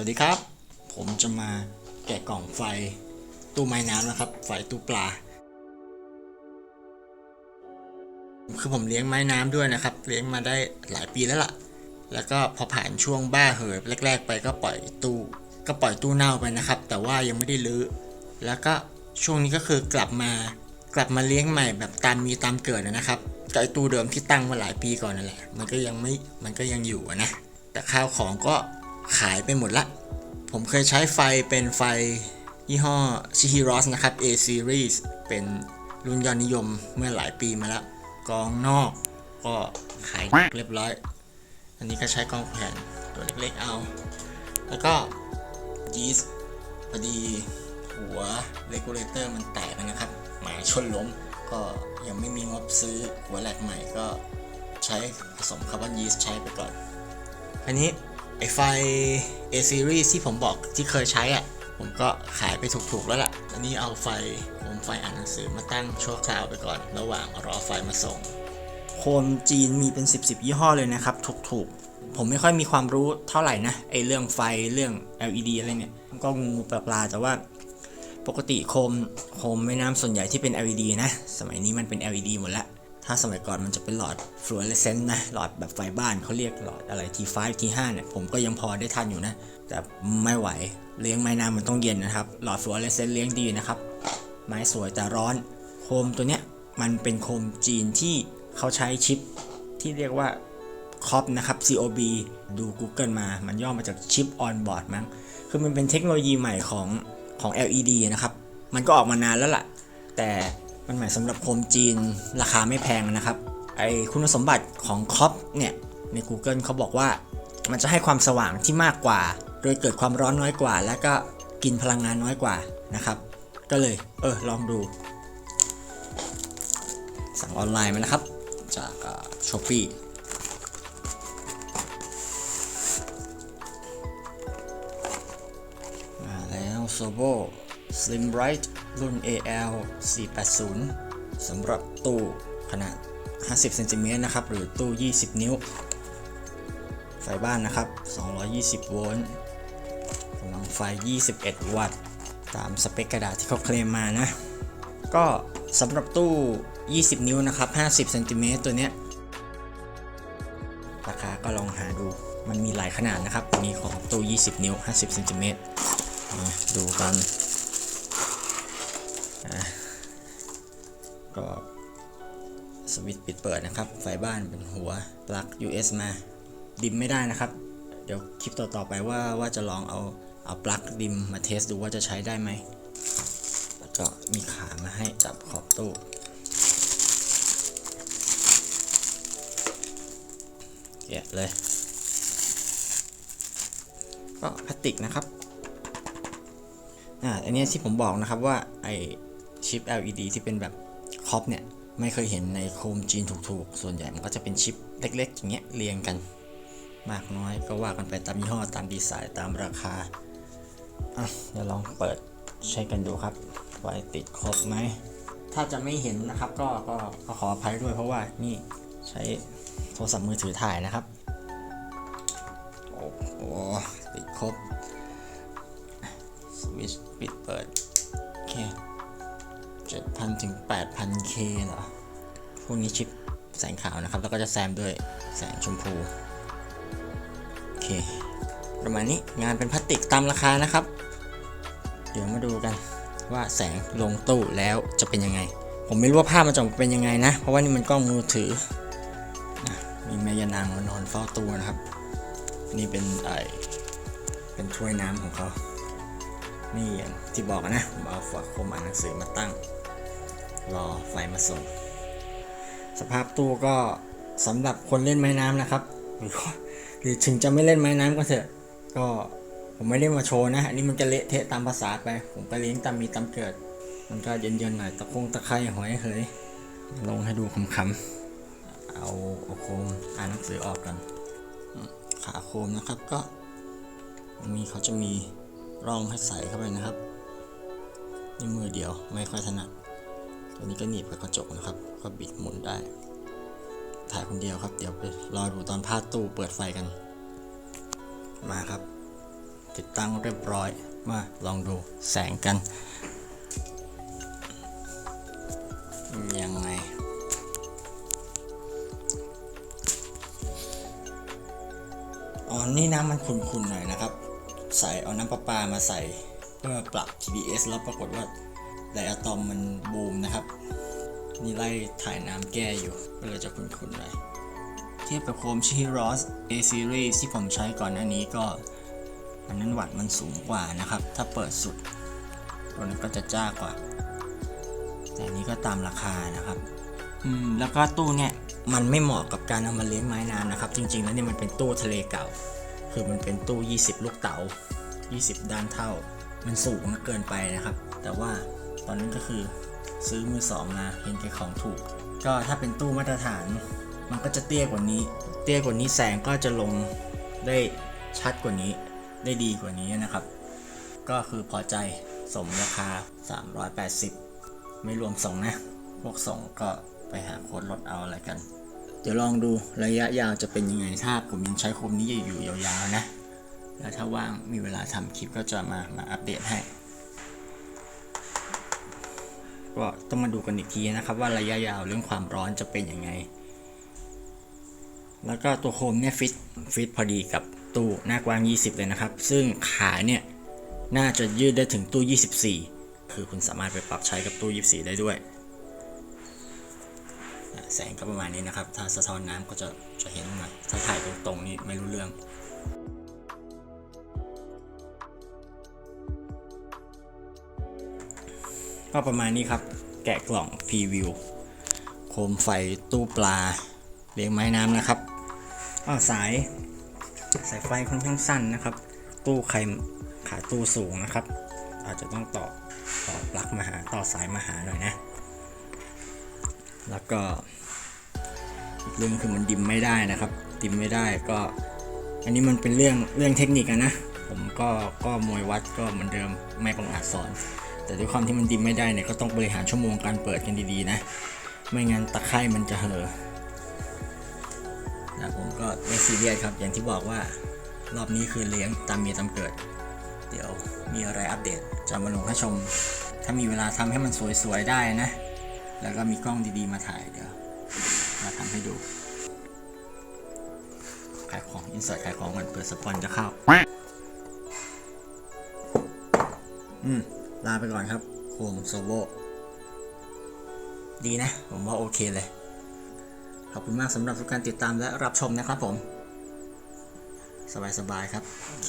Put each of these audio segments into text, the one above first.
วัสดีครับ ผมจะมาแกะกล่องไฟตู้ไม้น้ำนะครับ ไฟตู้ปลา คือผมเลี้ยงไม้น้ำด้วยนะครับ เลี้ยงมาได้หลายปีแล้วล่ะ แล้วก็พอผ่านช่วงบ้าเหิบแรก ๆ ไปก็ปล่อยตู้ ก็ปล่อยตู้เน่าไปนะครับ แต่ว่ายังไม่ได้รื้อ แล้วก็ช่วงนี้ก็คือกลับมากลับมาเลี้ยงใหม่แบบตามมีตามเกิดนะครับไอตู้เดิมที่ตั้งมาหลายปีก่อนนั่นแหละ มันก็ยังไม่ มันก็ยังอยู่นะ แต่ข้าวของก็ ขายไปหมดละ ผมเคยใช้ไฟเป็นไฟยี่ห้อ s h i h i r o s นะครับ A series เป็นรุ่นยอดนิยมเมื่อหลายปีมาแล้ว กองนอกก็ขายเรียบร้อย อันนี้ก็ใช้กองแผ่นตัวเล็กๆเอา แล้วก็ยีสต์พอดีหัวเ e กูเลเตอร์มันแตกนะครับ หมาชนล้มก็ยังไม่มีงบซื้อหัวแหลกใหม่ก็ใช้ผสมคาร์บอนยีสต์ใช้ไปก่อน อันนี้ ไอไฟ A series ที่ผมบอกที่เคยใช้อะ ผมก็ขายไปถูกๆแล้วล่ะ อันนี้เอาไฟโคมไฟอ่านหนังสือมาตั้งชั่วคราวไปก่อน ระหว่างรอไฟมาส่ง โคมจีนมีเป็น 10บสยี่ห้อเลยนะครับ ถูกๆ ผมไม่ค่อยมีความรู้เท่าไหร่นะไอเรื่องไฟเรื่อง LED อะไรเนี่ย ก็งูปลาๆแต่ว่าปกติโคมโคมแม่น้ำส่วนใหญ่ที่เป็น LED นะ สมัยนี้มันเป็น LED หมดและ ถ้าสมัยก่อนมันจะเป็นหลอดฟลูออเรสเซนต์นะ หลอดแบบไฟบ้านเขาเรียกหลอดอะไร T5 T5 เนี่ยผมก็ยังพอได้ทันอยู่นะ แต่ไม่ไหวเลี้ยงไม้น้ำมันต้องเย็นนะครับ หลอดฟลูออเรสเซนต์เลี้ยงดีนะครับ ไม้สวยแต่ร้อน โคมตัวเนี้ยมันเป็นโคมจีนที่เขาใช้ชิปที่เรียกว่าคอปนะครับ COB ดู Google มา มันย่อมาจากชิปออนบอร์ดมั้ง คือมันเป็นเทคโนโลยีใหม่ของของ LED นะครับ มันก็ออกมานานแล้วล่ะ แต่ มันหมายสำหรับโคมจีนราคาไม่แพงนะครับ ไอคุณสมบัติของคอปเนี่ย ใน Google เขาบอกว่ามันจะให้ความสว่างที่มากกว่า โดยเกิดความร้อนน้อยกว่า และก็กินพลังงานน้อยกว่านะครับ ก็เลย เออ ลองดู สั่งออนไลน์มานะครับ จากช้อปปี้มาแล้ว s o b o Slim Bright รุ่น AL 480สำหรับตู้ขนาด 50เซนติเมตรนะครับ หรือตู้ 20 นิ้ว ไฟบ้านนะครับ 220 โวลต์กำลังไฟ 21 วัตต์ ตามสเปคกระดาษที่เขาเคลมมานะ ก็สำหรับตู้ 20 นิ้วนะครับ 50เซนติเมตรตัวเนี้ย ราคาก็ลองหาดู มันมีหลายขนาดนะครับ มีของตู้ 20 นิ้ว 50เซนติเมตรดูกัน ก็สวิตช์ปิดเปิดนะครับ ไฟบ้านเป็นหัวปลั๊ก US มา ดิมไม่ได้นะครับ เดี๋ยวคลิปต่อๆไปว่าว่าจะลองเอาเอาปลั๊กดิมมาเทสดูว่าจะใช้ได้ไหมแล้วก็มีขามาให้จับขอบตู้ แกะเลย ก็พลาสติกนะครับ อ่า อันนี้ที่ผมบอกนะครับว่าไอชิป LED ที่เป็นแบบ คอปเนี่ยไม่เคยเห็นในโคมจีนถูกๆ ส่วนใหญ่มันก็จะเป็นชิปเล็กๆ อย่างเงี้ยเรียงกัน มากน้อยก็ว่ากันไปตามยี่ห้อตามดีไซน์ตามราคาอะเดี๋ยวลองเปิดใช้กันดูครับไฟติดครบไหม ถ้าจะไม่เห็นนะครับก็ก็ก็ขออภัยด้วยเพราะว่านี่ใช้โทรศัพท์มือถือถ่ายนะครับ โอ้โหติดครบสวิตช์ปิดเปิด โอเค 7,000 ถึง 8,000K เหรอ พวกนี้ชิปแสงขาวนะครับ แล้วก็จะแซมด้วยแสงชมพู โอเค ประมาณนี้งานเป็นพลาสติกตามราคานะครับ เดี๋ยวมาดูกันว่าแสงลงตู้แล้วจะเป็นยังไง ผมไม่รู้ว่าภาพมันจะออกเป็นยังไงนะ เพราะว่านี่มันกล้องมือถือ มีแม่ยานางมานอนเฝ้าตู้นะครับ นี่เป็นไอเป็นถ้วยน้ำของเขา นี่อย่างที่บอกนะมเอาฝาโคมอ่านหนังสือมาตั้ง รอไฟมาส่ง สภาพตู้ก็สำหรับคนเล่นไม้น้ำนะครับหรือหรือถึงจะไม่เล่นไม้น้ำก็เถอะ ก็ผมไม่ได้มาโชว์นะ อันนี้มันจะเละเทะตามภาษาไป ผมก็เลี้ยงตามมีตามเกิด มันก็เย็นๆหน่อย ตะคงตะไคร้หอยเหยลงให้ดูคำๆ เอาเอาโคมอ่านหนังสือออกกันอืมขาโคมนะครับก็ มีเขาจะมี ร่องให้ใส่เข้าไปนะครับนี่มือเดียวไม่ค่อยถนัดตัวนี้ก็หนีบกับกระจกนะครับ ก็บิดหมุนได้ ถ่ายคนเดียวครับ เดี๋ยวไปรอดูตอนพาดตู้เปิดไฟกัน มาครับ ติดตั้งเรียบร้อยมาลองดูแสงกัน ยังไงอ๋อนี่น้ำมันขุ่นๆหน่อยนะครับ ใส่เอาน้ำประปามาใส่ เพื่อปรับ TDS แล้วปรากฏว่าไดอะตอมมันบูมนะครับ นี่ไล่ถ่ายน้ำแก้อยู่ ก็เลยจะขุ่นๆหน่อยเทียบกับโคมชิ Ross A Series ที่ผมใช้ก่อนหน้านี้ก็ อันนั้นวัตต์มันสูงกว่านะครับ ถ้าเปิดสุดตัวนั้นก็จะจ้ากว่า แต่นนี้ก็ตามราคานะครับอืมแล้วก็ตู้เนี่ยมันไม่เหมาะกับการเอามาเลี้ยงไม้น้ำนะครับ จริงๆแล้วเนี่ยมันเป็นตู้ทะเลเก่า คือมันเป็นตู้ 20 ลูกเต๋า20 ด้านเท่า มันสูงเกินไปนะครับ แต่ว่าตอนนั้นก็คือซื้อมือสองมาเห็นแก่ของถูก ก็ถ้าเป็นตู้มาตรฐาน มันก็จะเตี้ยกว่านี้ เตี้ยกว่านี้แสงก็จะลงได้ชัดกว่านี้ ได้ดีกว่านี้นะครับ ก็คือพอใจสมราคา 380 ไม่รวมส่งนะ พวกส่งก็ไปหาโค้ดลดเอาอะไรกัน ดี๋ยวลองดูระยะยาวจะเป็นยังไงถ้าผมยังใช้โคมนี้อยู่ยาวๆนะ แล้วถ้าว่างมีเวลาทำคลิปก็จะมามาอัปเดตให้ ก็ต้องมาดูกันอีกทีนะครับว่าระยะยาวเรื่องความร้อนจะเป็นยังไง แล้วก็ตัวโคมเนี่ยฟิตฟิตพอดีกับตู้หน้ากว้าง 20 เลยนะครับ ซึ่งขาเนี่ยน่าจะยืดได้ถึงตู้ 24 คือคุณสามารถไปปรับใช้กับตู้ 24 ได้ด้วย แสงก็ประมาณนี้นะครับ ถ้าสะท้อนน้ำก็จะจะเห็นหน่อย ถ้าถ่ายตรงๆนี่ไม่รู้เรื่องก็ประมาณนี้ครับ แกะกล่องพรีวิว โคมไฟตู้ปลา เลี้ยงไม้น้ำนะครับอ้าวสาย สายไฟค่อนข้างสั้นนะครับ ตู้ใครขาตู้สูงนะครับ อาจจะต้องต่อต่อปลั๊กมาหาต่อสายมาหาหน่อยนะ แล้วก็ เรื่องคือมันดิมไม่ได้นะครับ ดิมไม่ได้ก็ อันนี้มันเป็นเรื่องเรื่องเทคนิคนะ ผมก็ก็มวยวัดก็เหมือนเดิมไม่บังอาจสอน แต่ด้วยความที่มันดิมไม่ได้เนี่ยก็ต้องบริหารชั่วโมงการเปิดกันดีๆนะ ไม่งั้นตะไคร่มันจะเห่อนะผมก็ไม่ซีเรียสครับ อย่างที่บอกว่ารอบนี้คือเลี้ยงตามมีตามเกิด เดี๋ยวมีอะไรอัปเดตจะมาลงให้ชม ถ้ามีเวลาทำให้มันสวยๆได้นะ แล้วก็มีกล้องดีๆมาถ่ายเดี๋ยว ทำให้ดูขายของอินเสิร์ตขายของก่อนเปิดสปอนจะเข้า อืม ลาไปก่อนครับโคมโซโวดีนะ ผมว่าโอเคเลย ขอบคุณมากสำหรับทุกการติดตามและรับชมนะครับผม สบายๆครับ โอเค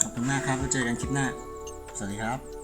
ขอบคุณมากครับไว้เจอกันคลิปหน้า สวัสดีครับ